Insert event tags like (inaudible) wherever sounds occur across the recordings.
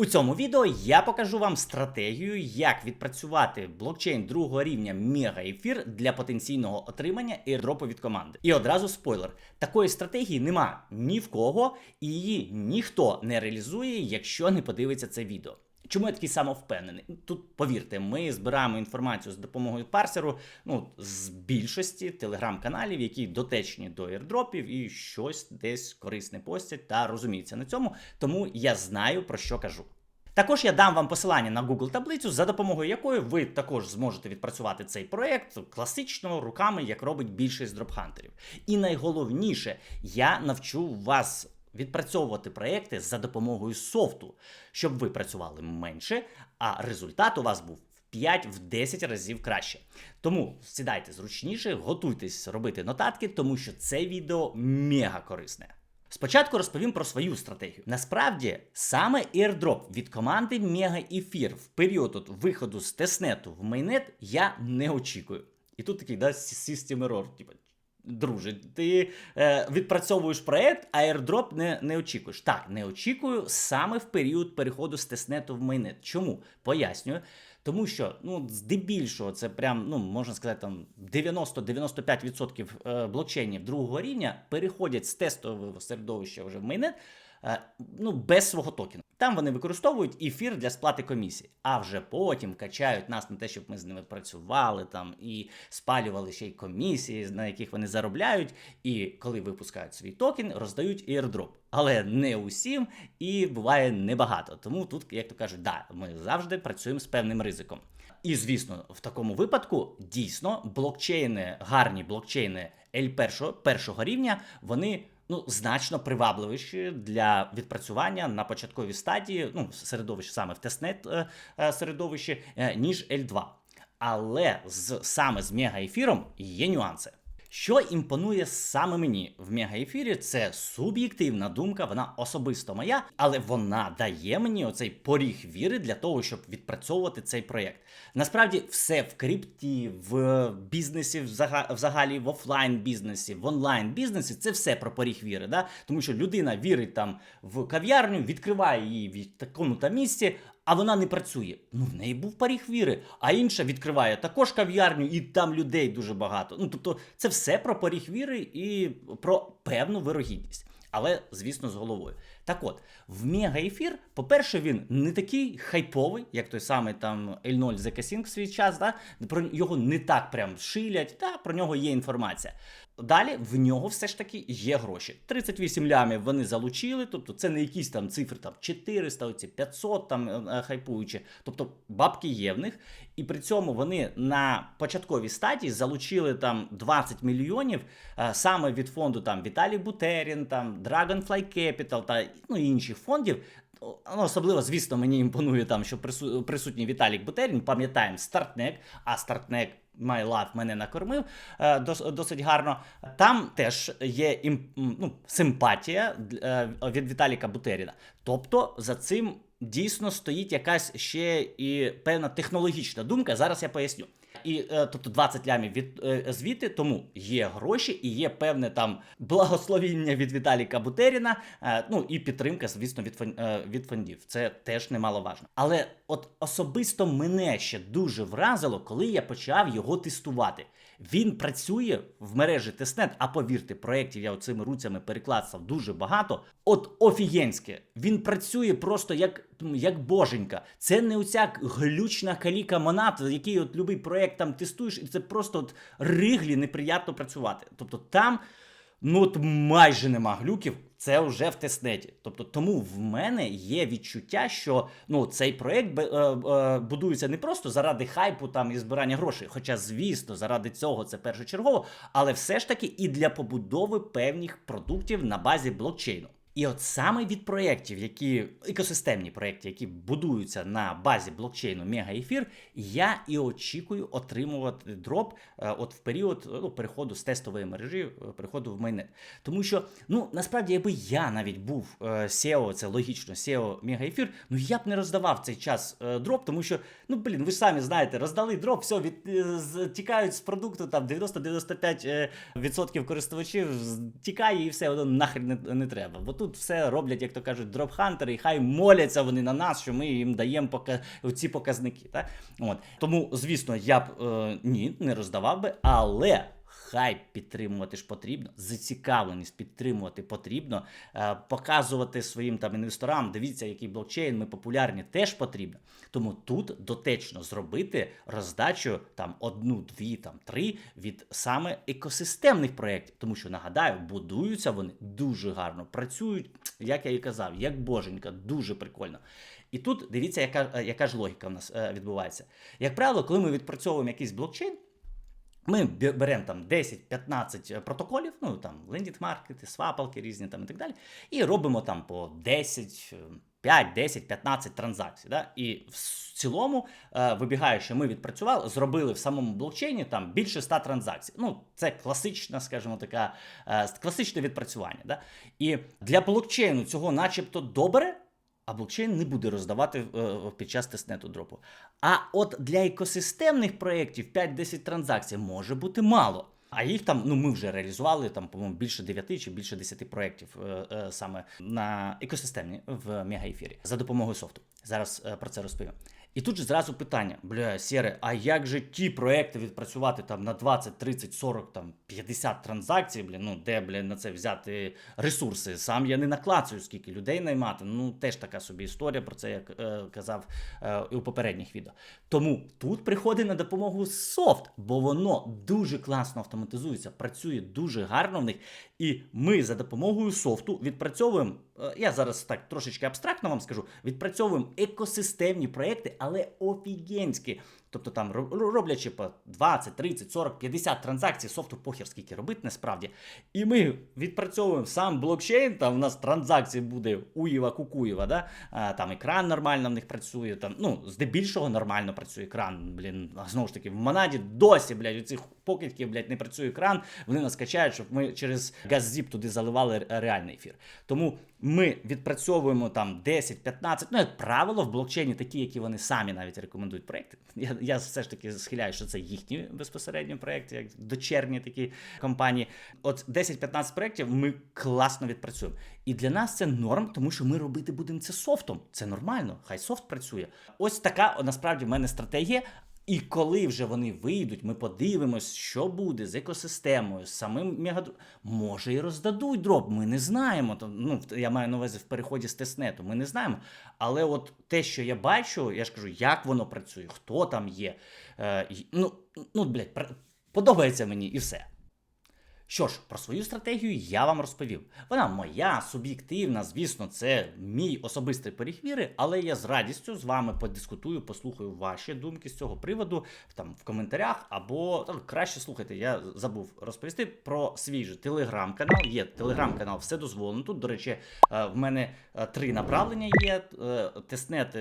У цьому відео я покажу вам стратегію, як відпрацювати блокчейн другого рівня мегаефір для потенційного отримання airdropу від команди. І одразу спойлер: такої стратегії нема ні в кого, і її ніхто не реалізує, якщо не подивиться це відео. Чому я такий самовпевнений? Тут повірте, ми збираємо інформацію з допомогою парсеру ну, з більшості телеграм-каналів, які дотечні до airdropів і щось десь корисне постять та розуміються на цьому, тому я знаю про що кажу. Також я дам вам посилання на Google таблицю, за допомогою якої ви також зможете відпрацювати цей проект класично руками, як робить більшість дропхантерів. І найголовніше, я навчу вас відпрацьовувати проекти за допомогою софту, щоб ви працювали менше, а результат у вас був в 5-10 разів краще. Тому сідайте зручніше, готуйтесь робити нотатки, тому що це відео мега корисне. Спочатку розповім про свою стратегію. Насправді, саме airdrop від команди Mega Ефір в період от виходу з тестнету в майнет я не очікую. І тут такий да, system error, типу, Друже, ти е, відпрацьовуєш проект, а airdrop не не очікуєш. Так, не очікую саме в період переходу з тестнету в майнет. Чому? Пояснюю. Тому що ну, здебільшого це прям, ну можна сказати, там 90-95% е, блокчейнів другого рівня переходять з тестового середовища вже в майнет е, ну, без свого токену. Там вони використовують ефір для сплати комісії, а вже потім качають нас на те, щоб ми з ними працювали там і спалювали ще й комісії, на яких вони заробляють. І коли випускають свій токен, роздають airdrop. Але не усім і буває небагато. Тому тут, як то кажуть, да, ми завжди працюємо з певним ризиком. І звісно, в такому випадку дійсно блокчейни, гарні блокчейни L1 першого рівня, вони ну, значно привабливіші для відпрацювання на початковій стадії, ну, середовище саме в тестнет е, е, середовищі, е, ніж L2. Але з саме з мегаефіром є нюанси. Що імпонує саме мені в мегаефірі, це суб'єктивна думка, вона особисто моя, але вона дає мені оцей поріг віри для того, щоб відпрацьовувати цей проєкт. Насправді, все в крипті, в бізнесі, взагалі в офлайн бізнесі, в онлайн бізнесі це все про поріг віри. Да? Тому що людина вірить там в кав'ярню, відкриває її в такому та місці а вона не працює. Ну, в неї був паріг віри, а інша відкриває також кав'ярню, і там людей дуже багато. Ну, тобто, це все про паріг віри і про певну вирогідність. Але, звісно, з головою. Так от, в мегаефір, по-перше, він не такий хайповий, як той самий там L0 ZK-Sync в свій час. Да? Про його не так прям шилять, та про нього є інформація. Далі в нього все ж таки є гроші. 38 лямів вони залучили, тобто це не якісь там цифри там 400, оці 500 там е, е, хайпуючи. Тобто бабки є в них. І при цьому вони на початковій стадії залучили там 20 мільйонів е, саме від фонду там Віталій Бутерін, там Dragonfly Capital та ну, і інших фондів. Ну, Особливо, звісно, мені імпонує там, що присутній Віталік Бутерін, пам'ятаємо Стартнек, а Стартнек My Love мене накормив е, досить гарно. Там теж є ну, симпатія е, від Віталіка Бутеріна. Тобто за цим дійсно стоїть якась ще і певна технологічна думка. Зараз я поясню. І е, тобто 20 лямів від звідти, тому є гроші і є певне там благословіння від Віталіка Бутеріна. Ну і підтримка, звісно, від від фондів. Це теж немаловажно. Але от особисто мене ще дуже вразило, коли я почав його тестувати. Він працює в мережі Тестнет, а повірте, проєктів я оцими руцями переклацав дуже багато. От офігенське, він працює просто як як боженька. Це не оця глючна каліка монат, який от любий проєкт там тестуєш, і це просто от риглі неприємно працювати. Тобто там ну от майже нема глюків. Це вже в тестнеті. Тобто, тому в мене є відчуття, що ну цей проект е, е, будується не просто заради хайпу там і збирання грошей. Хоча, звісно, заради цього це першочергово, але все ж таки і для побудови певних продуктів на базі блокчейну. І от саме від проєктів, які екосистемні проєкти, які будуються на базі блокчейну Мегаефір, я і очікую отримувати дроп е, от в період ну, переходу з тестової мережі, е, переходу в майнет. Тому що ну насправді, якби я навіть був е, SEO, це логічно, SEO Мегаефір, ну я б не роздавав цей час дроп, тому що, ну блін, ви ж самі знаєте, роздали дроп, все, від, тікають з продукту там 90-95% користувачів, тікає і все, воно нахрен не, не треба. Бо тут тут все роблять, як то кажуть, дропхантери, і хай моляться вони на нас, що ми їм даємо пока... ці показники. Так? От. Тому, звісно, я б е, ні, не роздавав би, але. Хайп підтримувати ж потрібно, зацікавленість підтримувати потрібно, е, показувати своїм там інвесторам, дивіться, який блокчейн, ми популярні, теж потрібно. Тому тут дотечно зробити роздачу там одну, дві, там три від саме екосистемних проєктів. Тому що нагадаю, будуються вони дуже гарно, працюють, як я і казав, як боженька, дуже прикольно. І тут дивіться, яка, яка ж логіка в нас е, відбувається. Як правило, коли ми відпрацьовуємо якийсь блокчейн. Ми беремо там 10-15 протоколів, ну там лендінг-маркети, свапалки різні там і так далі, і робимо там по 10, 5, 10, 15 транзакцій. Да? І в цілому, е, вибігаючи, ми відпрацювали, зробили в самому блокчейні там більше 100 транзакцій. Ну, це класична, скажімо така, е, класичне відпрацювання. Да? І для блокчейну цього, начебто, добре. А блокчейн не буде роздавати е, під час тестнету дропу. А от для екосистемних проєктів 5-10 транзакцій може бути мало. А їх там, ну ми вже реалізували там, по-моєму, більше 9 чи більше 10 проєктів е, е, саме на екосистемні в мегаефірі за допомогою софту. Зараз е, про це розповім. І тут же зразу питання: бля, Сєре, а як же ті проекти відпрацювати там на 20, 30, 40, там 50 транзакцій, блін, ну де, блін, на це взяти ресурси? Сам я не наклацаю, скільки людей наймати. Ну теж така собі історія, про це я е, казав е, у попередніх відео. Тому тут приходить на допомогу софт, бо воно дуже класно автоматизується, працює дуже гарно в них. І ми за допомогою софту відпрацьовуємо. Е, я зараз так трошечки абстрактно вам скажу, відпрацьовуємо екосистемні проекти, але офігенські. Тобто там роблячи по 20, 30, 40, 50 транзакцій, софту похер скільки робити насправді. І ми відпрацьовуємо сам блокчейн, там в нас транзакцій буде Уєва Кукуєва, да? а, там екран нормально в них працює, там, ну, здебільшого нормально працює екран. Блін, знову ж таки, в Монаді досі, блядь, у цих покидьків, блядь, не працює екран, вони нас качають, щоб ми через GazZip туди заливали реальний ефір. Тому ми відпрацьовуємо там 10-15, ну, як правило, в блокчейні такі, які вони самі навіть рекомендують проекти. Я я все ж таки схиляю, що це їхні безпосередньо проекти, як дочерні такі компанії. От 10-15 проєктів ми класно відпрацюємо. І для нас це норм, тому що ми робити будемо це софтом. Це нормально, хай софт працює. Ось така насправді в мене стратегія. І коли вже вони вийдуть, ми подивимось, що буде з екосистемою, з самим мегадро... Може і роздадуть дроб, ми не знаємо. Ну, Я маю на увазі в переході з тестнету, ми не знаємо. Але от те, що я бачу, я ж кажу, як воно працює, хто там є. Е, Ну, ну блядь, подобається мені і все. Що ж, про свою стратегію я вам розповів. Вона моя, суб'єктивна, звісно, це мій особистий перехвіри, але я з радістю з вами подискутую, послухаю ваші думки з цього приводу там в коментарях, або так, краще слухайте, я забув розповісти про свій же телеграм-канал. Є телеграм-канал, все дозволено. Тут, до речі, е, в мене е, три направлення є: е, тестнет,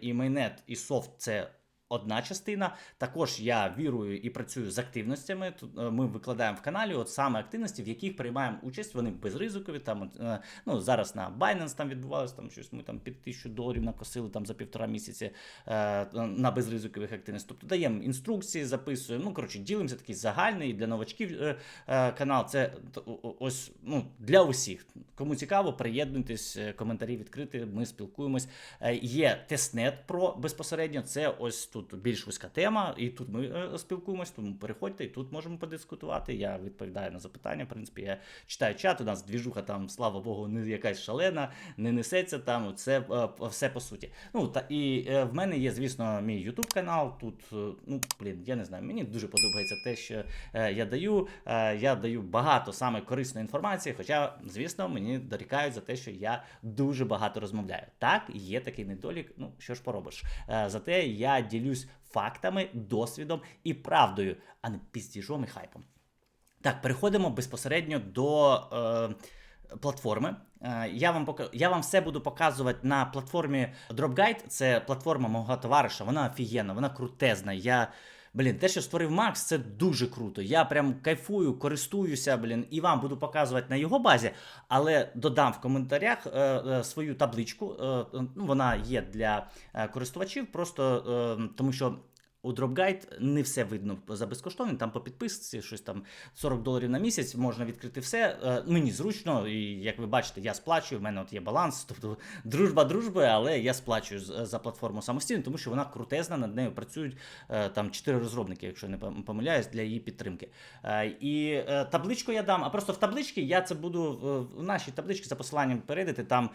і майнет, і софт це одна частина. Також я вірую і працюю з активностями. Тут е, ми викладаємо в каналі от саме активності, в яких приймаємо участь. Вони безризикові. Там е, ну зараз на Binance там відбувалося там щось. Ми там під тисячу доларів накосили там за півтора місяці е, на безризикових активностях. Тобто даємо інструкції, записуємо. Ну коротше, ділимося такий загальний для новачків канал. Це ось ну для усіх. Кому цікаво, приєднуйтесь, коментарі відкрити. Ми спілкуємось. Є тестнет про безпосередньо. Це ось тут тут більш вузька тема, і тут ми е, спілкуємось, тому переходьте, і тут можемо подискутувати. Я відповідаю на запитання. В принципі, я читаю чат, у нас двіжуха там, слава Богу, не якась шалена, не несеться там. Це е, все по суті. Ну та і е, в мене є, звісно, мій YouTube канал. Тут, ну блін, я не знаю, мені дуже подобається те, що я даю. Я даю багато саме корисної інформації, хоча, звісно, мені дорікають за те, що я дуже багато розмовляю. Так, є такий недолік, ну що ж поробиш. Зате я ділю ділюсь фактами, досвідом і правдою, а не піздіжом і хайпом. Так, переходимо безпосередньо до е, платформи. Е, я вам пока... я вам все буду показувати на платформі DropGuide. Це платформа мого товариша. Вона офігенна, вона крутезна. Я Блін, те, що створив Макс, це дуже круто. Я прям кайфую, користуюся, блін, і вам буду показувати на його базі, але додам в коментарях е, е, свою табличку. Е, ну, Вона є для е, користувачів, просто е, тому що у DropGuide не все видно за безкоштовно, там по підписці, щось там 40 доларів на місяць, можна відкрити все. Е, Мені зручно, і як ви бачите, я сплачую, в мене от є баланс, (laughs) тобто дружба дружби, але я сплачую за платформу самостійно, тому що вона крутезна, над нею працюють е, там 4 розробники, якщо не помиляюсь, для її підтримки. Е, І табличку я дам, а просто в табличці я це буду в нашій табличці за посиланням перейдете, там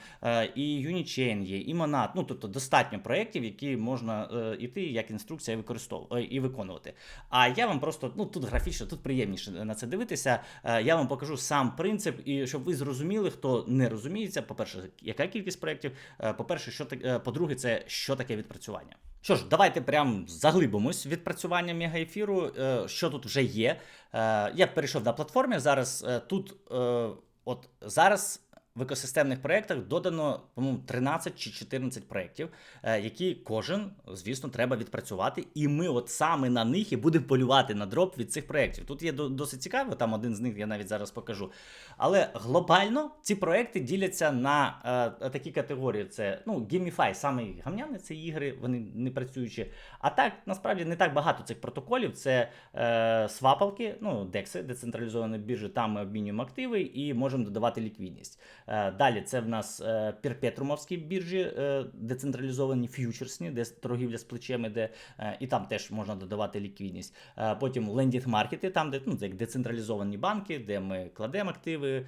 і Unichain є, і Monad, ну тобто достатньо проєктів, які можна іти як інструкція і використовувати і виконувати. А я вам просто ну тут графічно, тут приємніше на це дивитися. Е, Я вам покажу сам принцип, і щоб ви зрозуміли, хто не розуміється. По-перше, яка кількість проєктів, е, по-перше, що так, е, по-друге, це що таке відпрацювання. Що ж, давайте прям заглибимось відпрацювання мегаефіру. Е, Що тут вже є? Е, Я перейшов на платформі. Зараз е, тут, е, от зараз в екосистемних проєктах додано, по-моєму, 13 чи 14 проєктів, е, які кожен, звісно, треба відпрацювати. І ми от саме на них і будемо полювати на дроп від цих проєктів. Тут є до- досить цікаво, там один з них я навіть зараз покажу. Але глобально ці проєкти діляться на е, такі категорії: це ну, Gamify, саме гамняне це ігри, вони не працюючі. А так, насправді, не так багато цих протоколів. Це е, свапалки, ну, декси, децентралізовані біржі, там ми обмінюємо активи і можемо додавати ліквідність. Е, далі це в нас е, перпетрумовські біржі, е, децентралізовані ф'ючерсні, де торгівля з плечем іде, е, і там теж можна додавати ліквідність. Потім лендінг маркети, там, де ну, як децентралізовані банки, де ми кладемо активи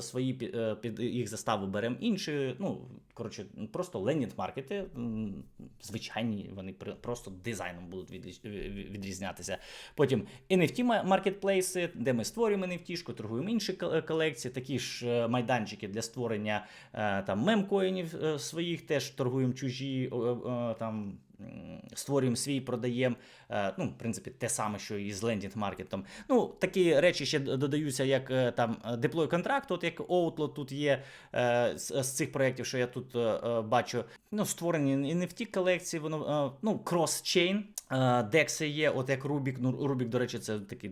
свої під їх заставу беремо інші. Ну, коротше, просто лендінг маркети, звичайні, вони просто дизайном будуть відрізнятися. Потім NFT ма- маркетплейси, де ми створюємо NFT, торгуємо інші колекції, такі ж е, майданчики для створення е, там мемкоїнів е, своїх, теж торгуємо чужі, там створюємо свій, продаємо. Е, Ну, в принципі, те саме, що і з лендінг маркетом. Ну, такі речі ще додаються, як е, там деплой контракт, от як Outlaw тут є е, з, цих проєктів, що я тут бачу. Ну, створені NFT колекції, воно ну, крос-чейн. Декси є, от як Рубік. Ну, Рубік, до речі, це такий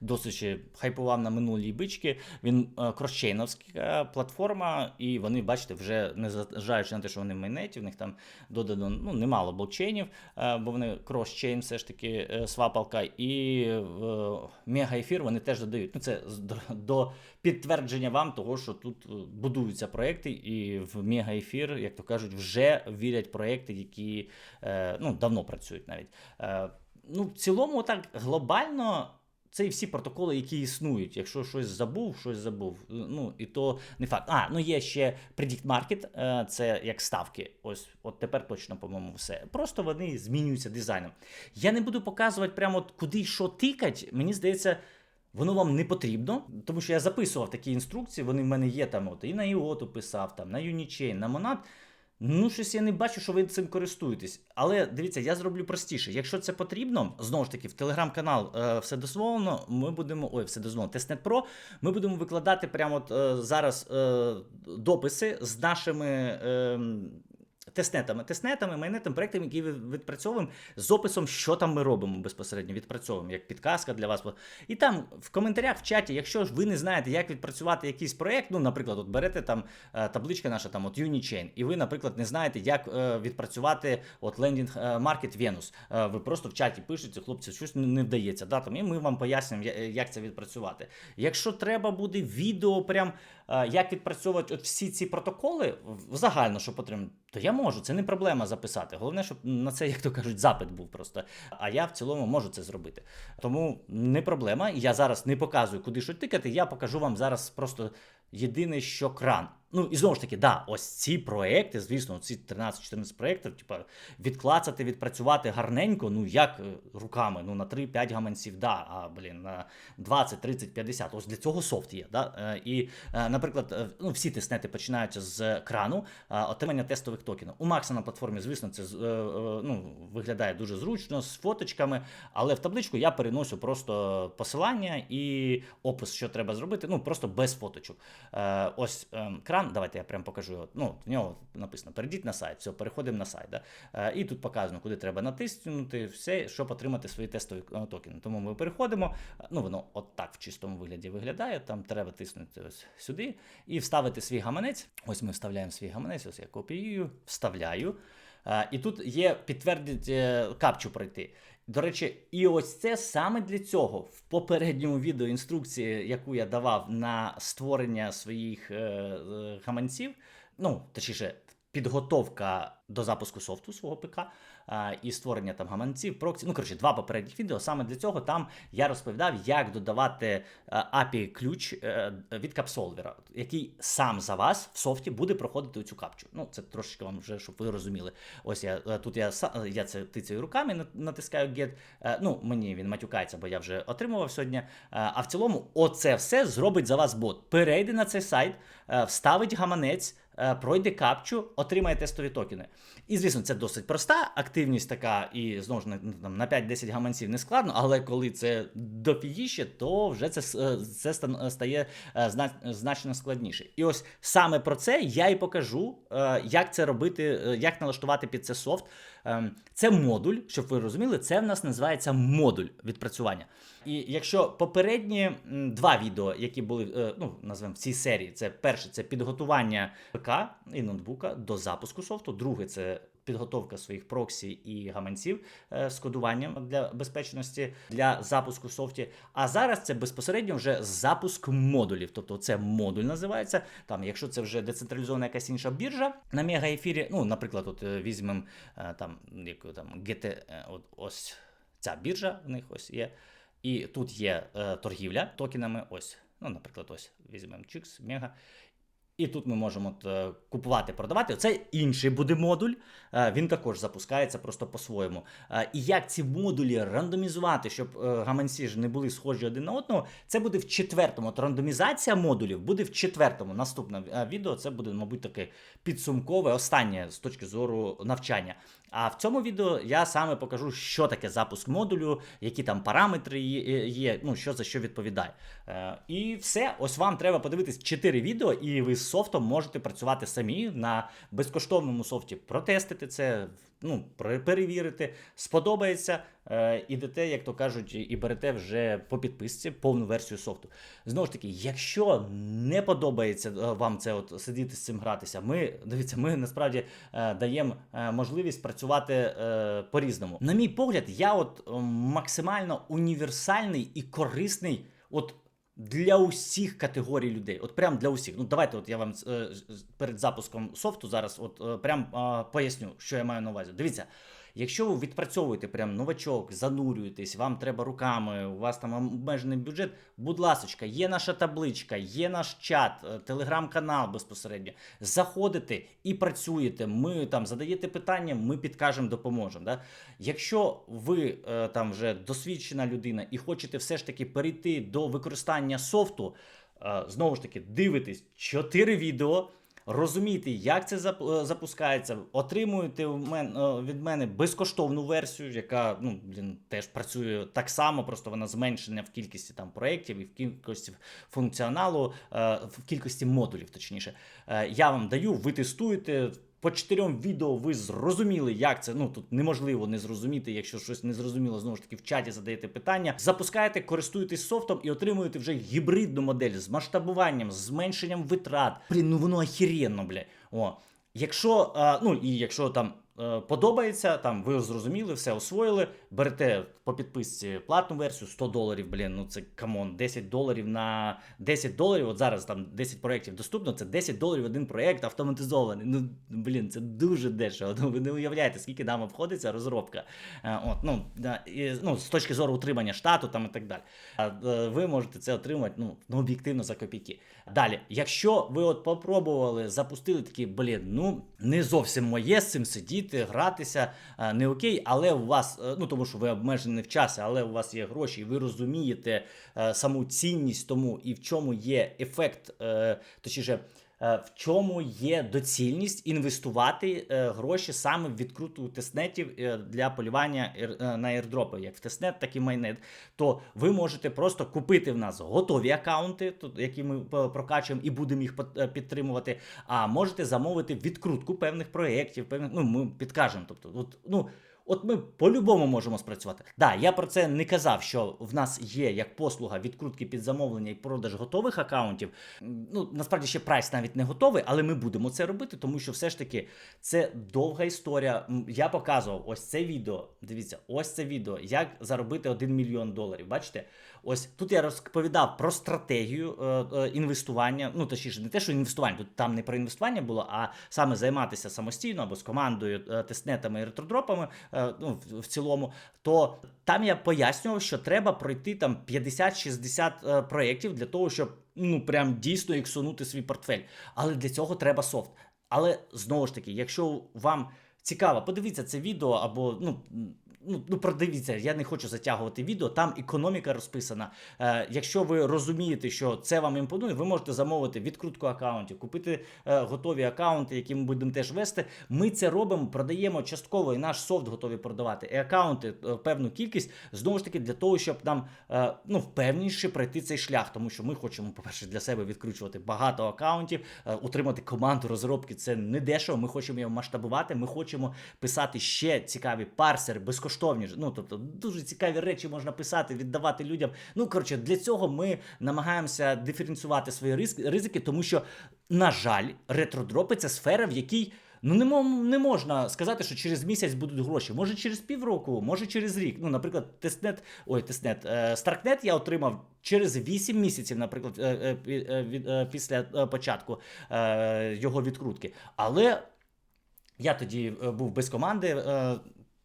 досить ще хайпував на минулій бички. Він кросчейновська платформа, і вони, бачите, вже не зважаючи на те, що вони майнеті, в них там додано ну, немало блокчейнів, е, бо вони кросчейн все ж таки е, свапалка, і в мегаефір вони теж додають. Ну, це до, підтвердження вам того, що тут е, будуються проекти, і в мегаефір, як то кажуть, вже вірять проекти, які е, ну, давно працюють навіть. Е, ну, в цілому, так глобально. Це і всі протоколи, які існують. Якщо щось забув, щось забув. Ну і то не факт. А, ну є ще Predict Market, е, це як ставки. Ось, от тепер точно, по-моєму, все. Просто вони змінюються дизайном. Я не буду показувати прямо куди що тикать. Мені здається. Воно вам не потрібно, тому що я записував такі інструкції, вони в мене є там, от і на IOTU писав, там, на Unichain, на Monad. Ну, щось я не бачу, що ви цим користуєтесь. Але дивіться, я зроблю простіше. Якщо це потрібно, знову ж таки, в телеграм-канал е, все дозволено. Ми будемо. Ой, все дозволено. Тестнет Про. Ми будемо викладати прямо от, е, зараз е, дописи з нашими. Е, Тестнетами, тестнетами, майнетами, проектами, які відпрацьовуємо з описом, що там ми робимо безпосередньо, відпрацьовуємо, як підказка для вас. І там в коментарях в чаті, якщо ж ви не знаєте, як відпрацювати якийсь проект, ну, наприклад, от берете там е, табличка наша, там от Unichain, і ви, наприклад, не знаєте, як е, відпрацювати от лендінг е, маркет Venus. Ви просто в чаті пишете, хлопці, щось не, вдається. Да, там, і ми вам пояснимо, я- як це відпрацювати. Якщо треба буде відео, прям як відпрацьовувати от всі ці протоколи загально, що потрібно, то я можу, це не проблема записати. Головне, щоб на це, як то кажуть, запит був просто. А я в цілому можу це зробити. Тому не проблема. Я зараз не показую, куди що тикати. Я покажу вам зараз просто єдине, що кран. Ну і знову ж таки, да, ось ці проекти, звісно, ці 13-14 проєктів, типа відклацати, відпрацювати гарненько, ну як е, руками, ну на 3-5 гаманців, да, а блін, на 20, 30, 50. Ось для цього софт є. Да? Е, І, е, наприклад, ну, всі тестнети починаються з крану отримання тестових токенів. У Макса на платформі, звісно, це ну, виглядає дуже зручно з фоточками, але в табличку я переношу просто посилання і опис, що треба зробити, ну просто без фоточок. Ось е, кран, давайте я прям покажу його. Ну, в нього написано: перейдіть на сайт, все, переходимо на сайт. Да? Е, і тут показано, куди треба натиснути, все, щоб отримати свої тестові е, токени. Тому ми переходимо. е, Ну, воно от так в чистому вигляді виглядає. Там треба тиснути ось сюди і вставити свій гаманець. Ось ми вставляємо свій гаманець, ось я копіюю, вставляю. І тут є підтвердить капчу пройти. До речі, і ось це саме для цього. В попередньому відео інструкції, яку я давав на створення своїх е, е, гаманців, ну точніше, підготовка до запуску софту свого ПК і створення там гаманців, проксі. Ну коротше, два попередніх відео. Саме для цього там я розповідав, як додавати API ключ е, від капсолвера, який сам за вас в софті буде проходити цю капчу. Ну це трошечки вам вже, щоб ви розуміли. Ось я е, тут я я це тицяю руками, натискаю get. Е, Ну мені він матюкається, бо я вже отримував сьогодні. Е, А в цілому, оце все зробить за вас бот. Перейде на цей сайт, е, вставить гаманець. е, Пройде капчу, отримає тестові токени. І звісно, це досить проста активність така, і знову ж на, там, на 5-10 гаманців не складно, але коли це дофігіще, то вже це, е, це стає е, значно складніше. І ось саме про це я і покажу, е, як це робити, е, як налаштувати під це софт. Ем, Це модуль, щоб ви розуміли, це в нас називається модуль відпрацювання. І якщо попередні два відео, які були, е, ну назвемо в цій серії, це перше це підготування ПК і ноутбука до запуску софту. Друге це підготовка своїх проксі і гаманців е, з кодуванням для безпечності для запуску софті. А зараз це безпосередньо вже запуск модулів. Тобто це модуль називається. Там, якщо це вже децентралізована якась інша біржа на мегаефірі, ну, наприклад, от е, візьмемо е, там яку там GT, от ось ця біржа в них ось є. І тут є е, торгівля токенами. Ось, ну, наприклад, ось візьмемо Chix, Мега. І тут ми можемо от, е, купувати, продавати. Це інший буде модуль. Е, Він також запускається просто по-своєму. Е, І як ці модулі рандомізувати, щоб гаманці ж не були схожі один на одного, це буде в четвертому. От рандомізація модулів буде в четвертому. Наступне відео це буде, мабуть, таке підсумкове, останнє з точки зору навчання. А в цьому відео я саме покажу, що таке запуск модулю, які там параметри є, є, ну що за що відповідає. Е, і все, ось вам треба подивитись 4 відео, і ви з софтом можете працювати самі на безкоштовному софті, протестити це, ну, пере- перевірити, сподобається, е, ідете, як то кажуть, і берете вже по підписці повну версію софту. Знову ж таки, якщо не подобається е, вам це от сидіти з цим гратися, ми дивіться, ми насправді е, даємо можливість працювати по-різному. На мій погляд, я от максимально універсальний і корисний. От для усіх категорій людей, от прям для усіх. Ну давайте, от я вам е, перед запуском софту зараз, от е, прям поясню, що я маю на увазі. Дивіться, якщо ви відпрацьовуєте прям новачок, занурюєтесь, вам треба руками, у вас там обмежений бюджет. Будь ласочка, є наша табличка, є наш чат, е, телеграм-канал безпосередньо. Заходите і працюєте. Ми там задаєте питання, ми підкажемо, допоможемо. Да? Якщо ви е, там вже досвідчена людина і хочете все ж таки перейти до використання софту, е, знову ж таки, дивитесь 4 відео. Розумієте, як це е, запускається, отримуєте е, від мене безкоштовну версію, яка ну, блін, теж працює так само, просто вона зменшена в кількості там проєктів і в кількості функціоналу, е, в кількості модулів, точніше. Я вам даю, ви тестуєте. По чотирьом відео ви зрозуміли, як це. Ну тут неможливо не зрозуміти, якщо щось не зрозуміло, знову ж таки в чаті задаєте питання. Запускаєте, користуєтесь софтом і отримуєте вже гібридну модель з масштабуванням, з зменшенням витрат. Блін, ну воно охеренно, бля. О. Якщо, а, ну і якщо там подобається, там ви зрозуміли, все освоїли, берете по підписці платну версію 100 доларів, блін, ну це камон, 10 доларів на 10 доларів. От зараз там 10 проєктів доступно, це 10 доларів один проєкт автоматизований. Ну, блін, це дуже дешево. Ну, ви не уявляєте, скільки нам обходиться розробка. Е, От, ну, і, ну, з точки зору утримання штату там і так далі. Е, Ви можете це отримати ну, ну, об'єктивно за копійки. Далі, якщо ви от попробували, запустили такі, блін, ну не зовсім моє з цим сидіти, гратися, е, не окей, але у вас, е, ну тому що ви обмежені в часі, але у вас є гроші, і ви розумієте е, саму цінність тому і в чому є ефект, точніше. Е, В чому є доцільність інвестувати е, гроші саме в відкруту тестнетів е, для полювання на airdropи, як в тестнет, так і майнет, то ви можете просто купити в нас готові аккаунти, тут, які ми прокачуємо і будемо їх підтримувати. А можете замовити відкрутку певних проєктів, певних, ну ми підкажемо. Тобто, от, ну. От ми по-любому можемо спрацювати. Да, я про це не казав, що в нас є як послуга відкрутки під замовлення і продаж готових акаунтів. Ну насправді ще прайс навіть не готовий, але ми будемо це робити, тому що все ж таки це довга історія. Я показував ось це відео. Дивіться, ось це відео, як заробити 1 мільйон доларів. Бачите? Ось тут я розповідав про стратегію е, е, інвестування. Ну точніше, не те, що інвестування, тут там не про інвестування було, а саме займатися самостійно або з командою, е, тестнетами і ретродропами. ну, в, цілому, то там я пояснював, що треба пройти там 50-60 е, проєктів для того, щоб ну прям дійсно іксунути свій портфель. Але для цього треба софт. Але знову ж таки, якщо вам цікаво, подивіться це відео або ну. Ну, ну продивіться, я не хочу затягувати відео. Там економіка розписана. Е, якщо ви розумієте, що це вам імпонує, ви можете замовити відкрутку акаунтів, купити е, готові акаунти, які ми будемо теж вести. Ми це робимо, продаємо частково, і наш софт готові продавати. І акаунти е, певну кількість знову ж таки для того, щоб нам е, ну впевніше пройти цей шлях, тому що ми хочемо, по-перше, для себе відкручувати багато акаунтів, е, утримати команду розробки. Це не дешево. Ми хочемо його масштабувати. Ми хочемо писати ще цікаві парсери, безкоштовні. Ну тобто дуже цікаві речі можна писати, віддавати людям. Ну коротше, для цього ми намагаємося диференціювати свої ризики, тому що, на жаль, ретродропи це сфера, в якій. Ну, не, не можна сказати, що через місяць будуть гроші. Може через півроку, може через рік. Ну, наприклад, тестнет, ой, тестнет, е, Старкнет я отримав через 8 місяців, наприклад, е, е, після початку його відкрутки. Але я тоді був без команди.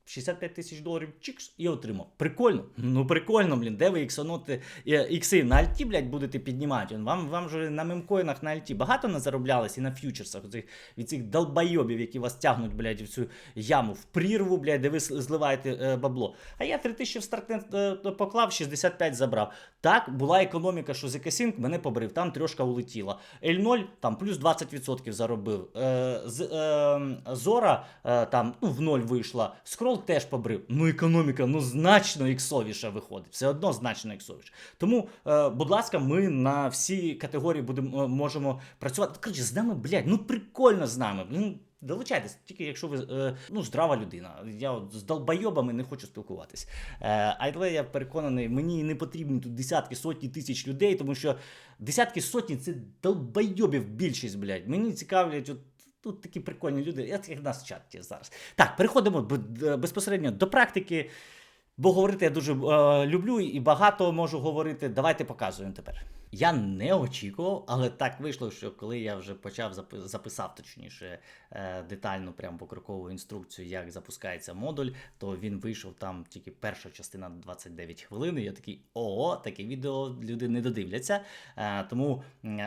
Е, 65 тисяч доларів чікс і отримав. Прикольно. Ну прикольно, блін. Де ви іксоноти е, ікси на альті, блядь, будете піднімати? Вам, вам же на мемкоїнах на альті багато не зароблялось і на ф'ючерсах від цих долбойобів, які вас тягнуть, блядь, в цю яму, в прірву, блядь, де ви зливаєте е, бабло. А я 3 тисячі в стартнет е, поклав, 65 забрав. Так, була економіка, що ZK-Sync мене побрив, там трьошка улетіла. L0 там плюс 20% заробив. Е, з, е, Зора е, там ну, в ноль вийшла. Скрол теж побрив. Ну, економіка ну значно іксовіша виходить. Все одно значно іксовіше. Тому, е, будь ласка, ми на всі категорії будемо е, можемо працювати. Коротше, з нами, блядь, ну прикольно з нами. Ну, Долучайтесь, тільки якщо ви е, ну, здрава людина. Я от з долбойобами не хочу спілкуватись. Е, але я переконаний, мені не потрібні тут десятки, сотні тисяч людей, тому що десятки сотні це долбойобів більшість, блядь. Мені цікавлять от. Тут такі прикольні люди, я таких нас в чаті зараз. Так, переходимо безпосередньо до практики. Бо говорити я дуже е, люблю і багато можу говорити. Давайте показуємо тепер. Я не очікував, але так вийшло, що коли я вже почав записав, точніше, е, детальну прям покрокову інструкцію, як запускається модуль, то він вийшов там тільки перша частина 29 хвилин. І я такий ого, таке відео люди не додивляться. Е, тому,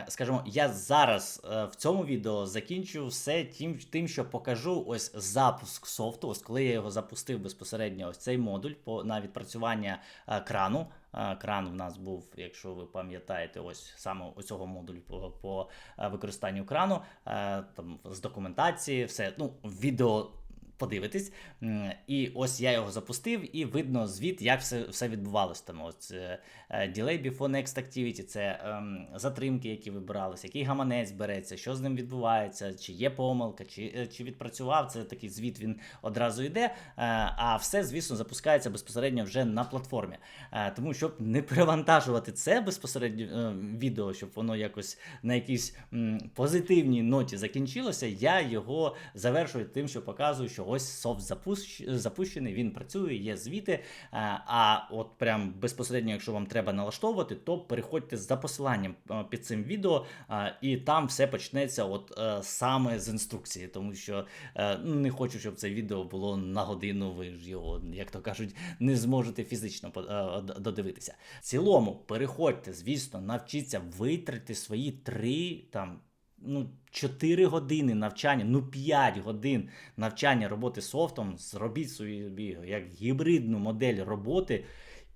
скажімо, я зараз е, в цьому відео закінчу все тим, тим, що покажу ось запуск софту. Ось коли я його запустив безпосередньо, ось цей модуль по на відпрацювання крану. Кран в нас був, якщо ви пам'ятаєте, ось саме оцього модулю по, по е, використанню крану, е, там з документації, все ну відео. Подивитись, і ось я його запустив, і видно звіт, як все, все відбувалося. Там ось е, е, Delay before next activity, це ем, затримки, які вибиралися, який гаманець береться, що з ним відбувається, чи є помилка, чи, е, чи відпрацював. Це такий звіт він одразу йде. А все, звісно, запускається безпосередньо вже на платформі. Тому щоб не перевантажувати це безпосередньо відео, щоб воно якось на якійсь позитивній ноті закінчилося, я його завершую тим, що показую, що ось софт запущений, він працює, є звіти. Е, А от прям безпосередньо, якщо вам треба налаштовувати, то переходьте за посиланням е, під цим відео, е, і там все почнеться от саме з інструкції, тому що ну, не хочу, щоб це відео було на годину. Ви ж його, як то кажуть, не зможете фізично додивитися. В цілому, переходьте, звісно, навчіться витрати свої три там. Ну, 4 години навчання, ну 5 годин навчання роботи софтом, зробіть собі як гібридну модель роботи,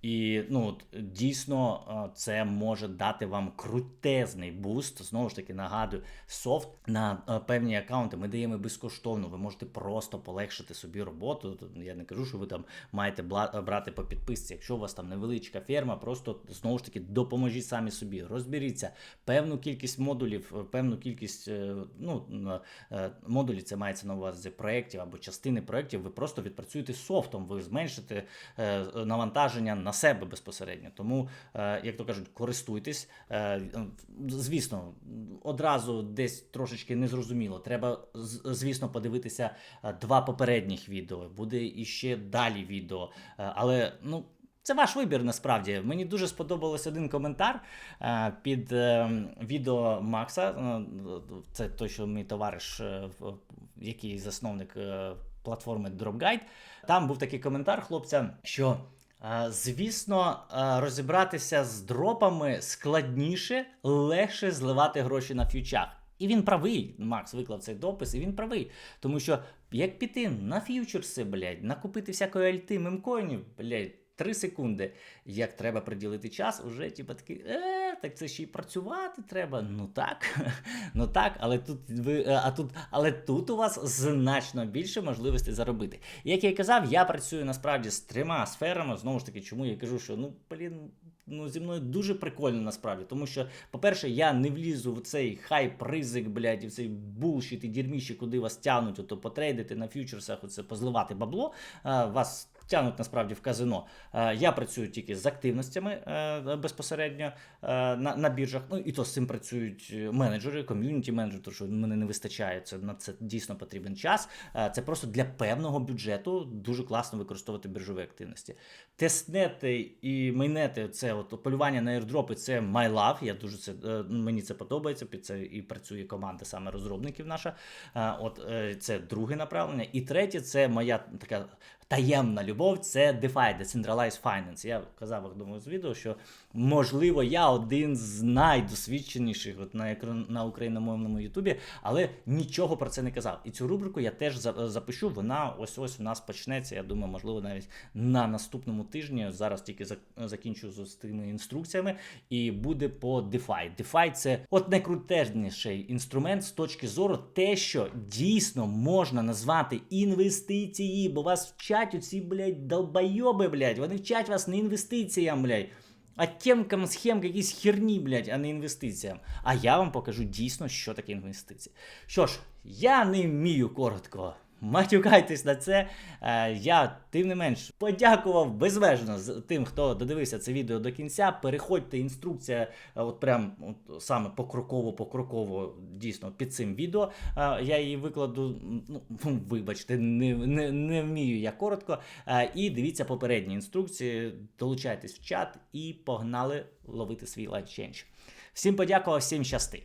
І ну дійсно це може дати вам крутезний буст. Знову ж таки, нагадую, софт на певні аккаунти ми даємо безкоштовно. Ви можете просто полегшити собі роботу. Я не кажу, що ви там маєте брати по підписці. Якщо у вас там невеличка ферма, просто знову ж таки допоможіть самі собі. Розберіться певну кількість модулів, е, певну кількість е, ну, е, модулів, це мається на увазі проєктів або частини проєктів. Ви просто відпрацюєте софтом, ви зменшите навантаження на себе безпосередньо. Тому, е, як то кажуть, користуйтесь. Е, Звісно, одразу десь трошечки незрозуміло. Треба, звісно, подивитися е, два попередніх відео. Буде іще далі відео. Але ну. Це ваш вибір насправді. Мені дуже сподобався один коментар під відео Макса. Це той, що мій товариш, який засновник платформи DropGuide. Там був такий коментар хлопця, що звісно, е, розібратися з дропами складніше, легше зливати гроші на фьючах. І він правий. Макс виклав цей допис, і він правий. Тому що як піти на ф'ючерси, блядь, накупити всякої альти, мемкоїнів, блядь, 3 секунди. Як треба приділити час, уже типу такий, е, так це ще й працювати треба. Ну так, (laughs) ну так, але тут ви, е, а тут, але тут у вас значно більше можливостей заробити. Як я і казав, я працюю насправді з трьома сферами. Знову ж таки, чому я кажу, що ну блін. Ну, зі мною дуже прикольно насправді, тому що, по-перше, я не влізу в цей хайп, ризик, блядь, і в цей булшіт і дірміще, куди вас тягнуть, ото потрейдити на фьючерсах, оце позливати бабло. А, вас тягнуть насправді в казино. Е, Я працюю тільки з активностями е, безпосередньо е, на, на біржах. Ну і то з цим працюють менеджери, ком'юніті менеджери, тому що мене не вистачає. Це на це дійсно потрібен час. Це просто для певного бюджету дуже класно використовувати біржові активності. Тестнети і майнети це от полювання на airdropи, це my love. Я дуже це мені це подобається. Під це і працює команда саме розробників наша. От це друге направлення. І третє це моя така таємна любов це DeFi, Decentralized Finance. Я казав в одному з відео, що можливо я один з найдосвідченіших от на, на україномовному Ютубі, але нічого про це не казав. І цю рубрику я теж запишу. Вона ось ось у нас почнеться. Я думаю, можливо, навіть на наступному тижні. Зараз тільки закінчу з тими інструкціями, і буде по DeFi. DeFi – це от найкрутежніший інструмент з точки зору те, що дійсно можна назвати інвестиції, бо вас вчать оці, блядь, долбойоби, блядь. Вони вчать вас не інвестиціям, блядь. А темкам, схем, якісь херні, блядь, а не інвестиціям. А я вам покажу дійсно, що таке інвестиції. Що ж, я не вмію коротко. Матюкайтесь на це. Е, Я, тим не менш, подякував безмежно з тим, хто додивився це відео до кінця. Переходьте, інструкція, е, от прям от, саме покроково, покроково, дійсно, під цим відео. Е, Я її викладу. Ну, вибачте, не, не, не вмію я коротко. І дивіться попередні інструкції, долучайтесь в чат і погнали ловити свій лайфченж. Всім подякував, всім щасти.